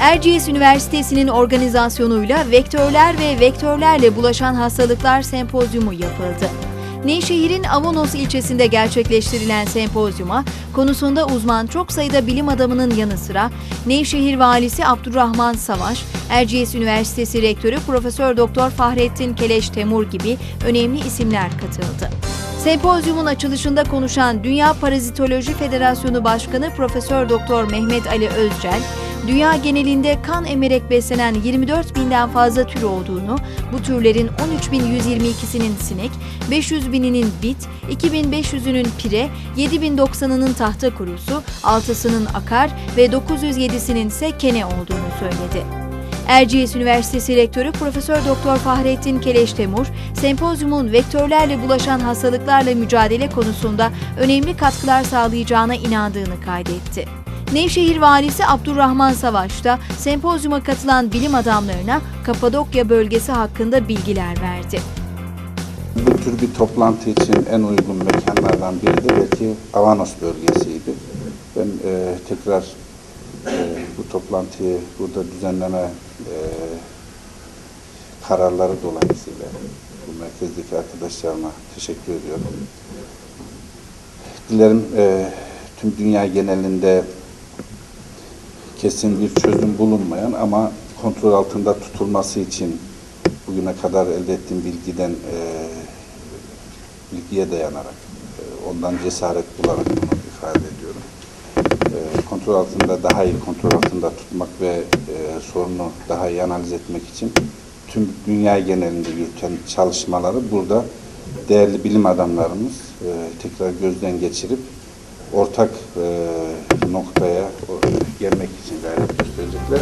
Erciyes Üniversitesi'nin organizasyonuyla vektörler ve vektörlerle bulaşan hastalıklar sempozyumu yapıldı. Nevşehir'in Avanos ilçesinde gerçekleştirilen sempozyuma konusunda uzman çok sayıda bilim adamının yanı sıra Nevşehir Valisi Abdurrahman Savaş, Erciyes Üniversitesi Rektörü Profesör Doktor Fahrettin Keleş Temur gibi önemli isimler katıldı. Sempozyumun açılışında konuşan Dünya Parazitoloji Federasyonu Başkanı Profesör Doktor Mehmet Ali Özcel, dünya genelinde kan emerek beslenen 24 binden fazla tür olduğunu, bu türlerin 13.122'sinin sinek, 500 bininin bit, 2500'ünün pire, 7090'ının tahta kurusu, 6'sının akar ve 907'sinin ise kene olduğunu söyledi. Erciyes Üniversitesi Rektörü Profesör Doktor Fahrettin Keleş Temur, sempozyumun vektörlerle bulaşan hastalıklarla mücadele konusunda önemli katkılar sağlayacağına inandığını kaydetti. Nevşehir Valisi Abdurrahman Savaş da sempozyuma katılan bilim adamlarına Kapadokya bölgesi hakkında bilgiler verdi. Bu tür bir toplantı için en uygun mekanlardan biri de belki Avanos bölgesiydi. Ben e, tekrar e, bu toplantıyı burada düzenleme e, kararları dolayısıyla bu merkezdeki arkadaşlarıma teşekkür ediyorum. Dilerim e, tüm dünya genelinde kesin bir çözüm bulunmayan ama kontrol altında tutulması için bugüne kadar elde ettiğim bilgiden e, bilgiye dayanarak e, ondan cesaret bularak bunu ifade ediyorum. E, kontrol altında daha iyi kontrol altında tutmak ve e, sorunu daha iyi analiz etmek için tüm dünya genelinde yürüten çalışmaları burada değerli bilim adamlarımız e, tekrar gözden geçirip ortak e, noktaya gelmek için gayret gösterecekler.